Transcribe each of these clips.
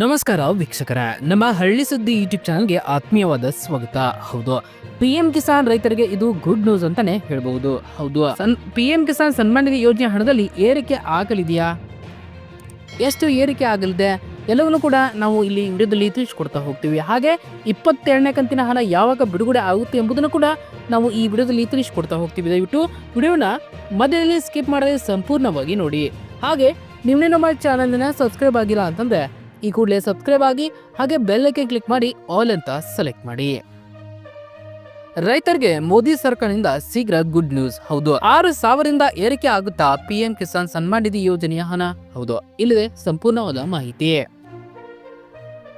ನಮಸ್ಕಾರ ವೀಕ್ಷಕರ. ನಮ್ಮ ಹಳ್ಳಿ ಸುದ್ದಿ ಯೂಟ್ಯೂಬ್ ಚಾನಲ್ಗೆ ಆತ್ಮೀಯವಾದ ಸ್ವಾಗತ. ಹೌದು ಪಿ ಎಂ ಕಿಸಾನ್ ರೈತರಿಗೆ ಇದು ಗುಡ್ ನ್ಯೂಸ್ ಅಂತಾನೆ ಹೇಳಬಹುದು. ಹೌದು ಪಿ ಎಂ ಕಿಸಾನ್ ಸನ್ಮಾನ್ ಯೋಜನೆ ಹಣದಲ್ಲಿ ಏರಿಕೆ ಆಗಲಿದೆಯಾ? ಎಷ್ಟು ಏರಿಕೆ ಆಗಲಿದೆ? ಎಲ್ಲವನ್ನೂ ಕೂಡ ನಾವು ಇಲ್ಲಿ ವಿಡಿಯೋದಲ್ಲಿ ತಿಳಿಸ್ಕೊಡ್ತಾ ಹೋಗ್ತೀವಿ. ಹಾಗೆ ಇಪ್ಪತ್ತೆರಡನೇ ಕಂತಿನ ಹಣ ಯಾವಾಗ ಬಿಡುಗಡೆ ಆಗುತ್ತೆ ಎಂಬುದನ್ನು ಕೂಡ ನಾವು ಈ ವಿಡಿಯೋದಲ್ಲಿ ತಿಳಿಸ್ಕೊಡ್ತಾ ಹೋಗ್ತೀವಿ. ದಯವಿಟ್ಟು ವಿಡಿಯೋನ ಮಧ್ಯದಲ್ಲಿ ಸ್ಕಿಪ್ ಮಾಡದೆ ಸಂಪೂರ್ಣವಾಗಿ ನೋಡಿ. ಹಾಗೆ ನಿಮ್ಮನೆ ನಮ್ಮ ಚಾನಲ್ನ ಸಬ್ಸ್ಕ್ರೈಬ್ ಆಗಿಲ್ಲ ಅಂತಂದ್ರೆ ಈ ಕೂಡಲೇ ಸಬ್ಸ್ಕ್ರೈಬ್ ಆಗಿ ಹಾಗೆ ಬೆಲ್ಲಕ್ಕೆ ಕ್ಲಿಕ್ ಮಾಡಿ ಆಲ್ ಅಂತ ಸೆಲೆಕ್ಟ್ ಮಾಡಿ. ರೈತರಿಗೆ ಮೋದಿ ಸರ್ಕಾರದಿಂದ ಶೀಘ್ರ ಗುಡ್ ನ್ಯೂಸ್. ಹೌದು, ಆರು ಸಾವಿರದಿಂದ ಏರಿಕೆ ಆಗುತ್ತಾ ಪಿಎಂ ಕಿಸಾನ್ ಸನ್ಮಾನ್ ನಿಧಿ ಯೋಜನೆಯ ಹಣ? ಹೌದು, ಇಲ್ಲಿದೆ ಸಂಪೂರ್ಣವಾದ ಮಾಹಿತಿ.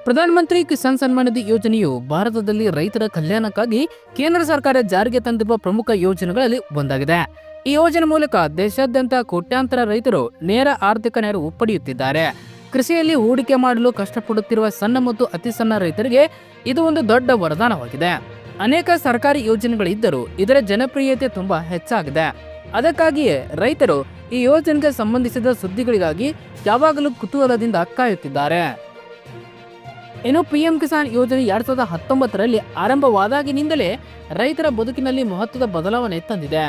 ಪ್ರಧಾನಮಂತ್ರಿ ಕಿಸಾನ್ ಸನ್ಮಾನ್ ನಿಧಿ ಯೋಜನೆಯು ಭಾರತದಲ್ಲಿ ರೈತರ ಕಲ್ಯಾಣಕ್ಕಾಗಿ ಕೇಂದ್ರ ಸರ್ಕಾರ ಜಾರಿಗೆ ತಂದಿರುವ ಪ್ರಮುಖ ಯೋಜನೆಗಳಲ್ಲಿ ಒಂದಾಗಿದೆ. ಈ ಯೋಜನೆ ಮೂಲಕ ದೇಶಾದ್ಯಂತ ಕೋಟ್ಯಾಂತರ ರೈತರು ನೇರ ಆರ್ಥಿಕ ನೆರವು ಪಡೆಯುತ್ತಿದ್ದಾರೆ. ಕೃಷಿಯಲ್ಲಿ ಹೂಡಿಕೆ ಮಾಡಲು ಕಷ್ಟಪಡುತ್ತಿರುವ ಸಣ್ಣ ಮತ್ತು ಅತಿ ಸಣ್ಣ ರೈತರಿಗೆ ಇದು ಒಂದು ದೊಡ್ಡ ವರದಾನವಾಗಿದೆ. ಅನೇಕ ಸರ್ಕಾರಿ ಯೋಜನೆಗಳಿದ್ದರೂ ಇದರ ಜನಪ್ರಿಯತೆ ತುಂಬಾ ಹೆಚ್ಚಾಗಿದೆ. ಅದಕ್ಕಾಗಿಯೇ ರೈತರು ಈ ಯೋಜನೆಗೆ ಸಂಬಂಧಿಸಿದ ಸುದ್ದಿಗಳಿಗಾಗಿ ಯಾವಾಗಲೂ ಕುತೂಹಲದಿಂದ ಕಾಯುತ್ತಿದ್ದಾರೆ. ಇನ್ನು ಪಿಎಂ ಕಿಸಾನ್ ಯೋಜನೆ ಎರಡ್ ಸಾವಿರದ ಹತ್ತೊಂಬತ್ತರಲ್ಲಿ ಆರಂಭವಾದಾಗಿನಿಂದಲೇ ರೈತರ ಬದುಕಿನಲ್ಲಿ ಮಹತ್ವದ ಬದಲಾವಣೆ ತಂದಿದೆ.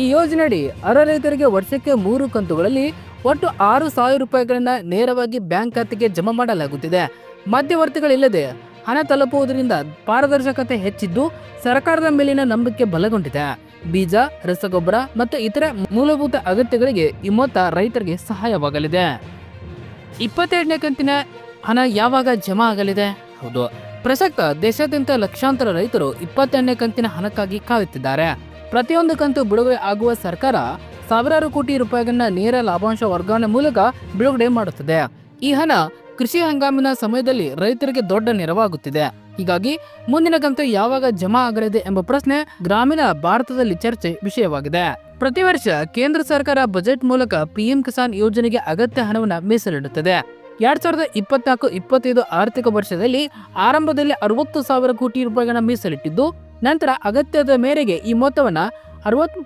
ಈ ಯೋಜನೆಯಡಿ ಅರ ರೈತರಿಗೆ ವರ್ಷಕ್ಕೆ ಮೂರು ಕಂತುಗಳಲ್ಲಿ ಒಟ್ಟು ಆರು ಸಾವಿರ ರೂಪಾಯಿಗಳನ್ನ ನೇರವಾಗಿ ಬ್ಯಾಂಕ್ ಖಾತೆಗೆ ಜಮಾ ಮಾಡಲಾಗುತ್ತಿದೆ. ಮಧ್ಯವರ್ತಿಗಳಿಲ್ಲದೆ ಹಣ ತಲುಪುವುದರಿಂದ ಪಾರದರ್ಶಕತೆ ಹೆಚ್ಚಿದ್ದು ಸರ್ಕಾರದ ಮೇಲಿನ ನಂಬಿಕೆ ಬಲಗೊಂಡಿದೆ. ಬೀಜ, ರಸಗೊಬ್ಬರ ಮತ್ತು ಇತರ ಮೂಲಭೂತ ಅಗತ್ಯಗಳಿಗೆ ಈ ಮೊತ್ತ ರೈತರಿಗೆ ಸಹಾಯವಾಗಲಿದೆ. ಇಪ್ಪತ್ತೆರಡನೇ ಕಂತಿನ ಹಣ ಯಾವಾಗ ಜಮಾ ಆಗಲಿದೆ? ಹೌದು. ಪ್ರಸಕ್ತ ದೇಶಾದ್ಯಂತ ಲಕ್ಷಾಂತರ ರೈತರು ಇಪ್ಪತ್ತೆರಡನೇ ಕಂತಿನ ಹಣಕ್ಕಾಗಿ ಕಾಯುತ್ತಿದ್ದಾರೆ. ಪ್ರತಿಯೊಂದು ಕಂತು ಬಿಡುಗಡೆ ಆಗುವ ಸರ್ಕಾರ ಸಾವಿರಾರು ಕೋಟಿ ರೂಪಾಯಿಗಳನ್ನ ನೇರ ಲಾಭಾಂಶ ವರ್ಗಾವಣೆ ಮೂಲಕ ಬಿಡುಗಡೆ ಮಾಡುತ್ತದೆ. ಈ ಹಣ ಕೃಷಿ ಹಂಗಾಮಿನ ಸಮಯದಲ್ಲಿ ರೈತರಿಗೆ ದೊಡ್ಡ ನೆರವಾಗುತ್ತಿದೆ. ಹೀಗಾಗಿ ಮುಂದಿನ ಕಂತು ಯಾವಾಗ ಜಮಾ ಆಗಲಿದೆ ಎಂಬ ಪ್ರಶ್ನೆ ಗ್ರಾಮೀಣ ಭಾರತದಲ್ಲಿ ಚರ್ಚೆ ವಿಷಯವಾಗಿದೆ. ಪ್ರತಿ ವರ್ಷ ಕೇಂದ್ರ ಸರ್ಕಾರ ಬಜೆಟ್ ಮೂಲಕ ಪಿಎಂ ಕಿಸಾನ್ ಯೋಜನೆಗೆ ಅಗತ್ಯ ಹಣವನ್ನು ಮೀಸಲಿಡುತ್ತದೆ. ಎರಡ್ ಸಾವಿರದ ಇಪ್ಪತ್ನಾಲ್ಕು ಇಪ್ಪತ್ತೈದು ಆರ್ಥಿಕ ವರ್ಷದಲ್ಲಿ ಆರಂಭದಲ್ಲಿ ಅರವತ್ತು ಸಾವಿರ ಕೋಟಿ ರೂಪಾಯಿಗಳನ್ನ ಮೀಸಲಿಟ್ಟಿದ್ದು, ನಂತರ ಅಗತ್ಯದ ಮೇರೆಗೆ ಈ ಮೊತ್ತವನ್ನ ಅರವತ್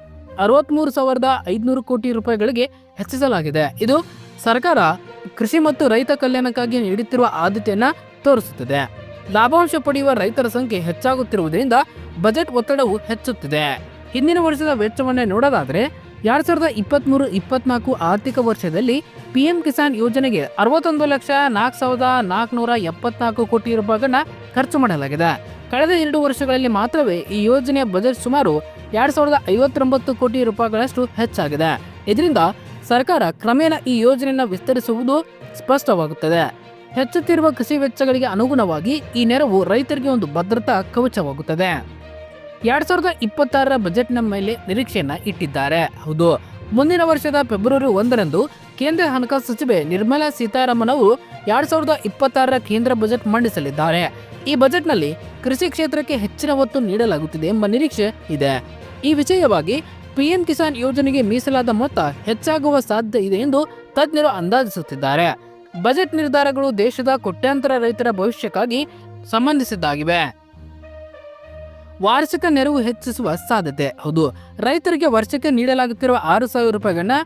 ಅರವತ್ಮೂರು ಸಾವಿರದ ಐದುನೂರು ಕೋಟಿ ರೂಪಾಯಿಗಳಿಗೆ ಹೆಚ್ಚಿಸಲಾಗಿದೆ. ಇದು ಸರ್ಕಾರ ಕೃಷಿ ಮತ್ತು ರೈತ ಕಲ್ಯಾಣಕ್ಕಾಗಿ ನೀಡುತ್ತಿರುವ ಆದ್ಯತೆಯನ್ನು ತೋರಿಸುತ್ತದೆ. ಲಾಭಾಂಶ ಪಡೆಯುವ ರೈತರ ಸಂಖ್ಯೆ ಹೆಚ್ಚಾಗುತ್ತಿರುವುದರಿಂದ ಬಜೆಟ್ ಒತ್ತಡವು ಹೆಚ್ಚುತ್ತಿದೆ. ಹಿಂದಿನ ವರ್ಷದ ವೆಚ್ಚವನ್ನೇ ನೋಡೋದಾದರೆ ಎರಡ್ ಸಾವಿರದ ಇಪ್ಪತ್ತ್ಮೂರು ಇಪ್ಪತ್ನಾಲ್ಕು ಆರ್ಥಿಕ ವರ್ಷದಲ್ಲಿ ಪಿಎಂ ಕಿಸಾನ್ ಯೋಜನೆಗೆ ಅರವತ್ತೊಂದು ಲಕ್ಷ ನಾಲ್ಕು ಸಾವಿರದ ನಾಲ್ಕುನೂರ ಎಪ್ಪತ್ನಾಲ್ಕು ಕೋಟಿ ರೂಪಾಯಿಗಳನ್ನ ಖರ್ಚು ಮಾಡಲಾಗಿದೆ. ಕಳೆದ ಎರಡು ವರ್ಷಗಳಲ್ಲಿ ಮಾತ್ರವೇ ಈ ಯೋಜನೆಯ ಬಜೆಟ್ ಸುಮಾರು ಎರಡ್ ಸಾವಿರದ ಐವತ್ತೊಂಬತ್ತು ಕೋಟಿ ರೂಪಾಯಿಗಳಷ್ಟು ಹೆಚ್ಚಾಗಿದೆ. ಇದರಿಂದ ಸರ್ಕಾರ ಕ್ರಮೇಣ ಈ ಯೋಜನೆಯನ್ನು ವಿಸ್ತರಿಸುವುದು ಸ್ಪಷ್ಟವಾಗುತ್ತದೆ. ಹೆಚ್ಚುತ್ತಿರುವ ಕೃಷಿ ವೆಚ್ಚಗಳಿಗೆ ಅನುಗುಣವಾಗಿ ಈ ನೆರವು ರೈತರಿಗೆ ಒಂದು ಭದ್ರತಾ ಕವಚವಾಗುತ್ತದೆ. ಎರಡ್ ಸಾವಿರದ ಇಪ್ಪತ್ತಾರರ ಬಜೆಟ್ನ ಮೇಲೆ ನಿರೀಕ್ಷೆಯನ್ನ ಇಟ್ಟಿದ್ದಾರೆ. ಹೌದು, ಮುಂದಿನ ವರ್ಷದ ಫೆಬ್ರವರಿ ಒಂದರಂದು ಕೇಂದ್ರ ಹಣಕಾಸು ಸಚಿವೆ ನಿರ್ಮಲಾ ಸೀತಾರಾಮನ್ ಅವರು ಎರಡ್ ಸಾವಿರದ ಇಪ್ಪತ್ತಾರರ ಕೇಂದ್ರ ಬಜೆಟ್ ಮಂಡಿಸಲಿದ್ದಾರೆ. ಈ ಬಜೆಟ್ನಲ್ಲಿ ಕೃಷಿ ಕ್ಷೇತ್ರಕ್ಕೆ ಹೆಚ್ಚಿನ ಒತ್ತು ನೀಡಲಾಗುತ್ತಿದೆ ಎಂಬ ನಿರೀಕ್ಷೆ ಇದೆ. ಈ ವಿಷಯವಾಗಿ ಪಿಎಂ ಕಿಸಾನ್ ಯೋಜನೆಗೆ ಮೀಸಲಾದ ಮೊತ್ತ ಹೆಚ್ಚಾಗುವ ಸಾಧ್ಯ ಇದೆ ಎಂದು ತಜ್ಞರು ಅಂದಾಜಿಸುತ್ತಿದ್ದಾರೆ. ಬಜೆಟ್ ನಿರ್ಧಾರಗಳು ದೇಶದ ಕೋಟ್ಯಾಂತರ ರೈತರ ಭವಿಷ್ಯಕ್ಕಾಗಿ ಸಂಬಂಧಿಸಿದ್ದಾಗಿವೆ. ವಾರ್ಷಿಕ ನೆರವು ಹೆಚ್ಚಿಸುವ ಸಾಧ್ಯತೆ, ಹೌದು. ರೈತರಿಗೆ ವರ್ಷಕ್ಕೆ ನೀಡಲಾಗುತ್ತಿರುವ ಆರು ಸಾವಿರ ರೂಪಾಯಿಗಳನ್ನ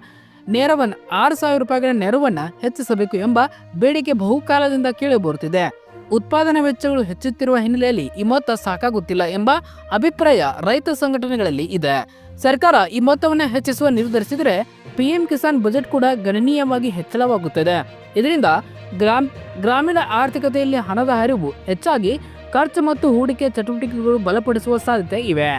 ನೆರವನ್ನ, ಆರು ಸಾವಿರ ರೂಪಾಯಿಗಳ ನೆರವನ್ನು ಹೆಚ್ಚಿಸಬೇಕು ಎಂಬ ಬೇಡಿಕೆ ಬಹುಕಾಲದಿಂದ ಕೇಳಿಬರುತ್ತಿದೆ ಉತ್ಪಾದನಾ ವೆಚ್ಚಗಳು ಹೆಚ್ಚುತ್ತಿರುವ ಹಿನ್ನೆಲೆಯಲ್ಲಿ ಈ ಮೊತ್ತ ಸಾಕಾಗುತ್ತಿಲ್ಲ ಎಂಬ ಅಭಿಪ್ರಾಯ ರೈತ ಸಂಘಟನೆಗಳಲ್ಲಿ ಇದೆ. ಸರ್ಕಾರ ಈ ಮೊತ್ತವನ್ನು ಹೆಚ್ಚಿಸುವ ನಿರ್ಧರಿಸಿದರೆ ಪಿಎಂ ಕಿಸಾನ್ ಬಜೆಟ್ ಕೂಡ ಗಣನೀಯವಾಗಿ ಹೆಚ್ಚಳವಾಗುತ್ತದೆ. ಇದರಿಂದ ಗ್ರಾಮ, ಗ್ರಾಮೀಣ ಆರ್ಥಿಕತೆಯಲ್ಲಿ ಹಣದ ಹರಿವು ಹೆಚ್ಚಾಗಿ ಖರ್ಚು ಮತ್ತು ಹೂಡಿಕೆ ಚಟುವಟಿಕೆಗಳು ಬಲಪಡಿಸುವ ಸಾಧ್ಯತೆ ಇವೆ.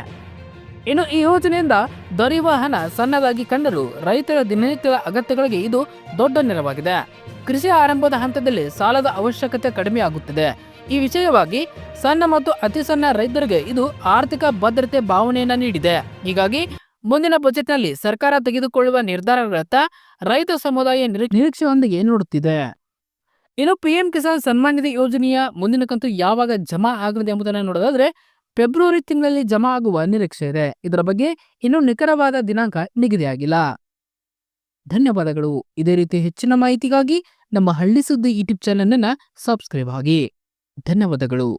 ಇನ್ನು ಈ ಯೋಜನೆಯಿಂದ ದೊರೆಯುವ ಹಣ ಸಣ್ಣದಾಗಿ ಕಂಡರೂ ರೈತರ ದಿನನಿತ್ಯದ ಅಗತ್ಯಗಳಿಗೆ ಇದು ದೊಡ್ಡ ನೆರವಾಗಿದೆ. ಕೃಷಿ ಆರಂಭದ ಹಂತದಲ್ಲಿ ಸಾಲದ ಅವಶ್ಯಕತೆ ಕಡಿಮೆಯಾಗುತ್ತದೆ ಈ ವಿಷಯವಾಗಿ ಸಣ್ಣ ಮತ್ತು ಅತಿ ಸಣ್ಣ ರೈತರಿಗೆ ಇದು ಆರ್ಥಿಕ ಭದ್ರತೆ ಭಾವನೆಯನ್ನ ನೀಡಿದೆ. ಹೀಗಾಗಿ ಮುಂದಿನ ಬಜೆಟ್ನಲ್ಲಿ ಸರ್ಕಾರ ತೆಗೆದುಕೊಳ್ಳುವ ನಿರ್ಧಾರಗಳತ್ತ ರೈತ ಸಮುದಾಯ ನಿರೀ- ನಿರೀಕ್ಷೆಯೊಂದಿಗೆ ನೋಡುತ್ತಿದೆ. ಇನ್ನು ಪಿಎಂ ಕಿಸಾನ್ ಸನ್ಮಾನ್ ನಿಧಿ ಯೋಜನೆಯ ಮುಂದಿನ ಕಂತು ಯಾವಾಗ ಜಮಾ ಆಗಲಿದೆ ಎಂಬುದನ್ನು ನೋಡೋದಾದ್ರೆ ಫೆಬ್ರವರಿ ತಿಂಗಳಲ್ಲಿ ಜಮಾ ಆಗುವ ನಿರೀಕ್ಷೆ ಇದೆ. ಇದರ ಬಗ್ಗೆ ಇನ್ನೂ ನಿಖರವಾದ ದಿನಾಂಕ ನಿಗದಿಯಾಗಿಲ್ಲ ಧನ್ಯವಾದಗಳು. ಇದೇ ರೀತಿ ಹೆಚ್ಚಿನ ಮಾಹಿತಿಗಾಗಿ ನಮ್ಮ ಹಳ್ಳಿ ಸುದ್ದಿ ಯೂಟ್ಯೂಬ್ ಚಾನೆಲ್ ಅನ್ನ ಸಬ್ಸ್ಕ್ರೈಬ್ ಆಗಿ. ಧನ್ಯವಾದಗಳು.